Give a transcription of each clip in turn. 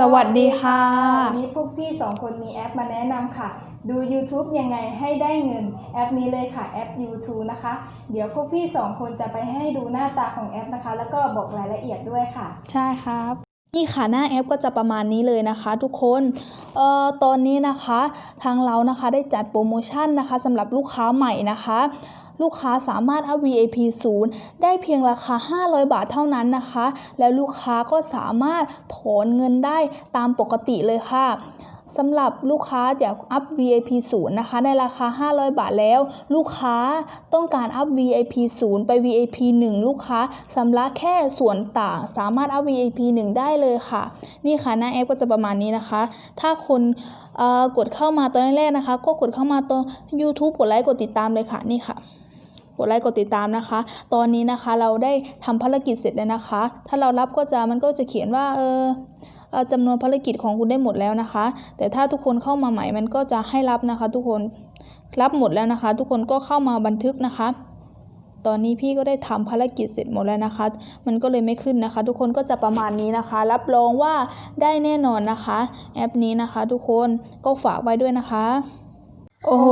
สวัสดีค่ะ วันนี้พวกพี่สองคนมีแอปมาแนะนำค่ะ ดู YouTube ยังไงให้ได้เงินแอปนี้เลยค่ะแอป YouTube นะคะ เดี๋ยวพวกพี่สองคนจะไปให้ดูหน้าตาของแอปนะคะ แล้วก็บอกรายละเอียดด้วยค่ะ ใช่ครับ นี่ค่ะหน้าแอปก็จะประมาณนี้เลยนะคะ ทุกคนเอ่อตอนนี้นะคะทางเรานะคะได้จัดโปรโมชั่นนะคะสำหรับลูกค้าใหม่นะคะลูกค้าสามารถอัพ VIP 0 ได้เพียงราคา 500 บาทเท่านั้นนะคะ แล้วลูกค้าก็สามารถถอนเงินได้ตามปกติเลยค่ะ สำหรับลูกค้าอยากอัพ VIP 0นะคะในราคา 500 บาทแล้ว ลูกค้าต้องการอัพ VIP 0ไป VIP 1 ลูกค้าสำระแค่ส่วนต่างสามารถอัพ VIP 1 ได้เลยค่ะ นี่ค่ะหน้าแอปก็จะประมาณนี้นะคะ ถ้าคนเอ่อกดเข้ามาตอนแรกๆนะคะ ก็กดเข้ามาตรง YouTube กดไลค์กดติดตามเลยค่ะนี่ค่ะกดไลค์กดติดตามนะคะ ตอนนี้นะคะเราได้ทำภารกิจเสร็จแล้วนะคะ ถ้าเรารับก็จะมันก็จะเขียนว่าเออ จำนวนภารกิจของคุณได้หมดแล้วนะคะ แต่ถ้าทุกคนเข้ามาใหม่มันก็จะให้รับนะคะ ทุกคนรับหมดแล้วนะคะ ทุกคนก็เข้ามาบันทึกนะคะ ตอนนี้พี่ก็ได้ทำภารกิจเสร็จหมดแล้วนะคะ มันก็เลยไม่ขึ้นนะคะ ทุกคนก็จะประมาณนี้นะคะ รับรองว่าได้แน่นอนนะคะ แอปนี้นะคะ ทุกคนก็ฝากไว้ด้วยนะคะ โอ้โห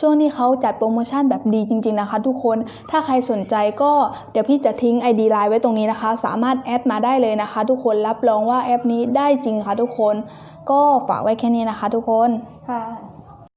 ช่วงนี้เขาจัดโปรโมชั่นแบบดีจริง ๆนะคะ ทุกคนถ้าใครสนใจก็เดี๋ยวพี่จะทิ้ง ID ไลน์ไว้ตรงนี้นะคะ สามารถแอดมาได้เลยนะคะ ทุกคนรับรองว่าแอปนี้ได้จริงค่ะทุกคน ก็ฝากไว้แค่นี้นะคะ ทุกคนค่ะ